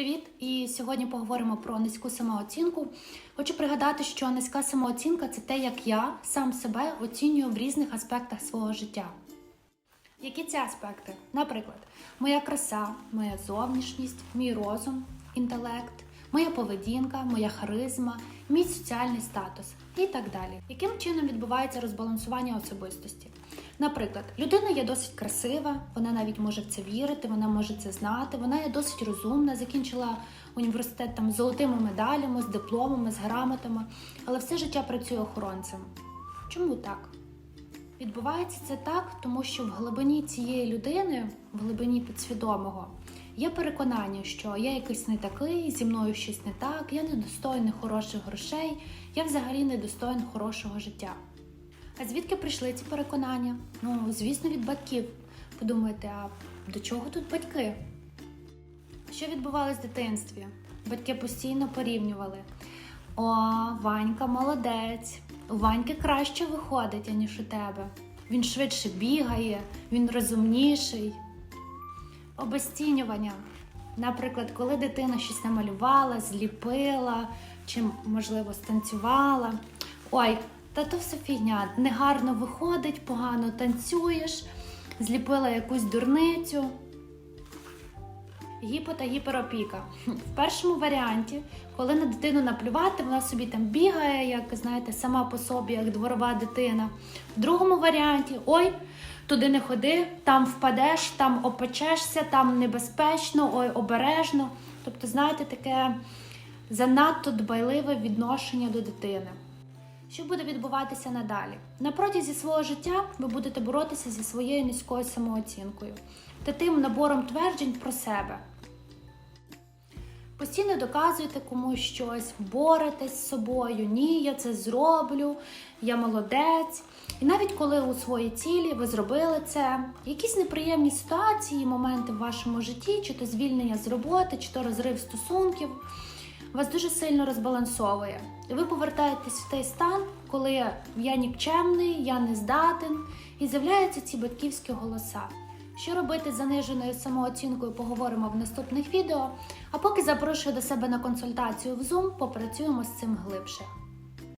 Привіт! І сьогодні поговоримо про низьку самооцінку. Хочу пригадати, що низька самооцінка це те, як я сам себе оцінюю в різних аспектах свого життя. Які це аспекти? Наприклад, моя краса, моя зовнішність, мій розум, інтелект, моя поведінка, моя харизма, мій соціальний статус і так далі. Яким чином відбувається розбалансування особистості? Наприклад, людина є досить красива, вона навіть може в це вірити, вона може це знати, вона є досить розумна, закінчила університет там з золотими медалями, з дипломами, з грамотами, але все життя працює охоронцем. Чому так? Відбувається це так, тому що в глибині цієї людини, в глибині підсвідомого, є переконання, що я якийсь не такий, зі мною щось не так, я недостойний хороших грошей, я взагалі недостоин хорошого життя. А звідки прийшли ці переконання? Ну, звісно, від батьків. Подумайте, а до чого тут батьки? Що відбувалось в дитинстві? Батьки постійно порівнювали. О, Ванька молодець. У Ваньки краще виходить, аніж у тебе. Він швидше бігає, він розумніший. Обесцінювання. Наприклад, коли дитина щось намалювала, зліпила чи, можливо, станцювала. Ой, та то все фігня, негарно виходить, погано танцюєш, зліпила якусь дурницю. Гіпо та гіперопіка. В першому варіанті, коли на дитину наплювати, вона собі там бігає, як знаєте, сама по собі, як дворова дитина. В другому варіанті ой, туди не ходи, там впадеш, там опечешся, там небезпечно, ой, обережно. Тобто, знаєте, таке занадто дбайливе відношення до дитини. Що буде відбуватися надалі? На протязі свого життя ви будете боротися зі своєю низькою самооцінкою та тим набором тверджень про себе. Постійно доказуєте комусь щось, боретесь з собою. Ні, я це зроблю, я молодець. І навіть коли у своїй цілі ви зробили це, якісь неприємні ситуації, моменти в вашому житті, чи то звільнення з роботи, чи то розрив стосунків, вас дуже сильно розбалансовує. І ви повертаєтесь в той стан, коли я нікчемний, я не здатен, і з'являються ці батьківські голоса. Що робити з заниженою самооцінкою, поговоримо в наступних відео. А поки запрошую до себе на консультацію в Zoom, попрацюємо з цим глибше.